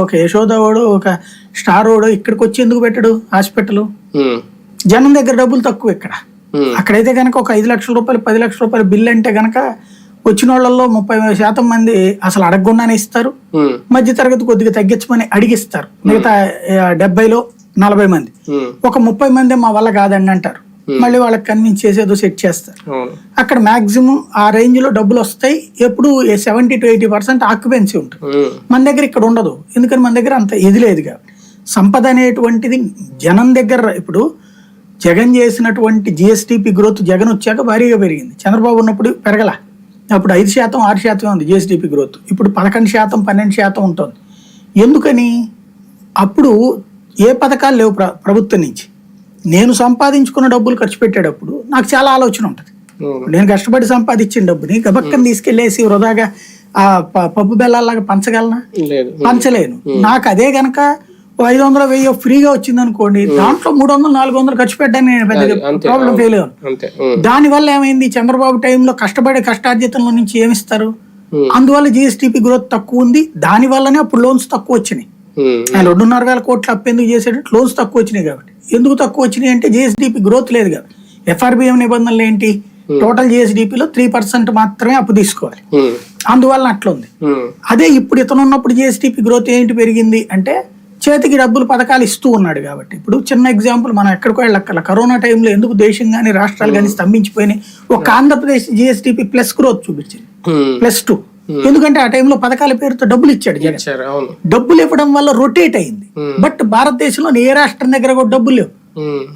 ఒక యశోదవాడు ఒక స్టార్ వాడు ఇక్కడికి వచ్చి ఎందుకు పెట్టడు హాస్పిటల్? జనం దగ్గర డబ్బులు తక్కువ ఇక్కడ. అక్కడైతే కనుక ఒక ఐదు లక్షల రూపాయలు పది లక్షల రూపాయలు బిల్ అంటే కనుక వచ్చిన వాళ్ళల్లో ముప్పై శాతం మంది అసలు అడగకుండానే ఇస్తారు. మధ్య తరగతి కొద్దిగా తగ్గించమని అడిగిస్తారు. మిగతా డెబ్బైలో నలభై మంది. ఒక ముప్పై మంది మా వల్ల కాదండి అంటారు. మళ్ళీ వాళ్ళకి కన్విన్స్ చేసేదో సెట్ చేస్తారు. అక్కడ మాక్సిమం ఆ రేంజ్లో డబ్బులు వస్తాయి. ఎప్పుడు seventy to eighty percent occupancy ఉంటుంది. ఉమ్, మన దగ్గర ఇక్కడ ఉండదు. ఎందుకని మన దగ్గర అంత ఇది లేదు కాబట్టి సంపద అనేటువంటిది జనం దగ్గర ఇప్పుడు జగన్ చేసినటువంటి జిఎస్టిపి గ్రోత్ జగన్ వచ్చాక భారీగా పెరిగింది. చంద్రబాబు ఉన్నప్పుడు పెరగల. అప్పుడు ఐదు శాతం ఆరు శాతం ఉంది జిఎస్టిపి గ్రోత్. ఇప్పుడు పదకొండు శాతం పన్నెండు శాతం ఉంటుంది. ఎందుకని? అప్పుడు ఏ పథకాలు లేవు ప్ర ప్రభుత్వం నుంచి. నేను సంపాదించుకున్న డబ్బులు ఖర్చు పెట్టేటప్పుడు నాకు చాలా ఆలోచన ఉంటుంది. నేను కష్టపడి సంపాదించిన డబ్బుని గబక్కని తీసుకెళ్ళేసి వృధాగా ఆ పప్పు బెల్లాలాగా పంచగలనా? పంచలేను. నాకు అదే గనక ఐదు వందలు వెయ్యి ఫ్రీగా వచ్చింది అనుకోండి దాంట్లో మూడు వందలు నాలుగు వందలు ఖర్చు పెట్టడానికి నేను పెద్దగా అంతే, ప్రాబ్లం ఫెయిల్ అయ్యాను. అంతే. ఉమ్, దాని వల్ల ఏమైంది? చంద్రబాబు టైంలో కష్టపడే కష్టార్జితంలో నుంచి ఏమిస్తారు. అందువల్ల జిఎస్టిపి గ్రోత్ తక్కువ ఉంది. దాని వల్లనే అప్పుడు లోన్స్ తక్కువ వచ్చినాయి. ఆయన రెండున్నర వేల కోట్లు అప్పు ఎందుకు చేసేటట్టు లోన్స్ తక్కువ వచ్చినాయి కాబట్టి. ఎందుకు తక్కువ వచ్చినాయి అంటే జిఎస్డిపి గ్రోత్ లేదు కాబట్టి ఎఫ్ఆర్బిఎం నిబంధనలు ఏంటి? టోటల్ జిఎస్డిపిలో త్రీ పర్సెంట్ మాత్రమే అప్పు తీసుకోవాలి. ఉమ్, అందువల్ల అట్లుంది. అదే ఇప్పుడు ఇతను ఉన్నప్పుడు జిఎస్డిపి గ్రోత్ ఏంటి పెరిగింది? అంటే చేతికి డబ్బులు పథకాలు ఇస్తూ ఉన్నాడు కాబట్టి. ఇప్పుడు చిన్న ఎగ్జాంపుల్ మనం ఎక్కడికో వెళ్ళక్కల కరోనా టైంలో ఎందుకు దేశం కానీ రాష్ట్రాలు కానీ స్తంభించిపోయినాయి? ఒక ఆంధ్రప్రదేశ్ జిఎస్డిపి ప్లస్ గ్రోత్ చూపించింది. ప్లస్ టూ ఎందుకంటే ఆ టైంలో పథకాల పేరుతో డబ్బులు ఇచ్చాడు డబ్బులు ఇవ్వడం వల్ల రొటేట్ అయింది. Hmm. బట్ భారతదేశంలో ఏ రాష్ట్రం దగ్గర కూడా డబ్బులు లేవు.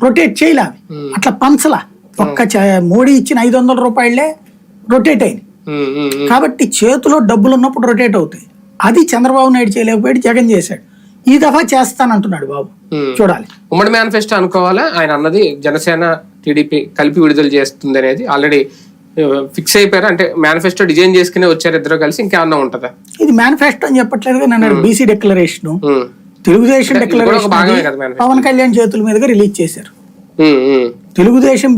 రొటేట్ చేయలే అవి. అట్లా పంచలా. ఒక్క మోడీ ఇచ్చిన ఐదు వందల రూపాయలే రొటేట్ అయింది. కాబట్టి చేతిలో డబ్బులు ఉన్నప్పుడు రొటేట్ అవుతాయి. అది చంద్రబాబు నాయుడు చేయలేకపోయాడు జగన్ చేశాడు. ఈ దఫా చేస్తానంటున్నాడు బాబు. చూడాలి. ఉమ్మడి మేనిఫెస్టో అనుకోవాలా? ఆయన అన్నది జనసేన టీడీపీ కలిపి విడుదల చేస్తుంది అనేది ఆల్రెడీ ఫిక్స్ అయిపోయారు. అంటే మేనిఫెస్టో డిజైన్ చేసుకునే వచ్చారు ఇద్దరు కలిసి ఇంకేమన్నా ఉంటుందా? ఇది మేనిఫెస్టో అని చెప్పట్లేదు నన్ను BC declaration Telugu Desam declaration Pawan Kalyan చేతుల మీదుగా రిలీజ్ చేశారు. తెలుగుదేశం